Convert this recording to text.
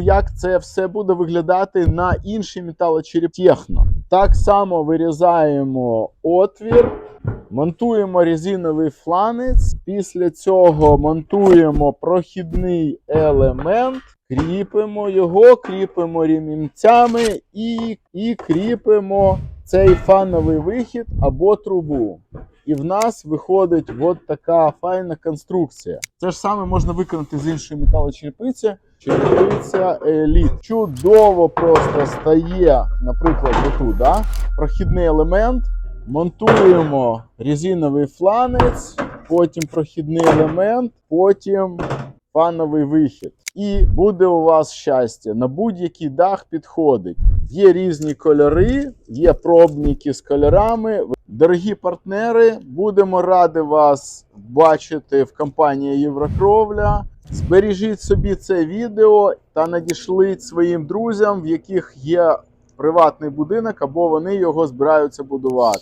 як це все буде виглядати на іншій металочереп'єхно. Так само вирізаємо отвір, монтуємо резиновий фланець. Після цього монтуємо прохідний елемент, кріпимо його, кріпимо ремінцями і, і кріпимо цей фановий вихід або трубу. І в нас виходить от така файна конструкція. Це ж саме можна виконати з іншої металочерепиці. Черепиця еліт. Чудово просто стає, наприклад, отут, да? прохідний елемент. Монтуємо резиновий фланець, потім прохідний елемент, потім фановий вихід. І буде у вас щастя. На будь-який дах підходить. Є різні кольори, є пробники з кольорами. Дорогі партнери, будемо раді вас бачити в компанії Єврокровля. Збережіть собі це відео та надішліть своїм друзям, в яких є приватний будинок або вони його збираються будувати.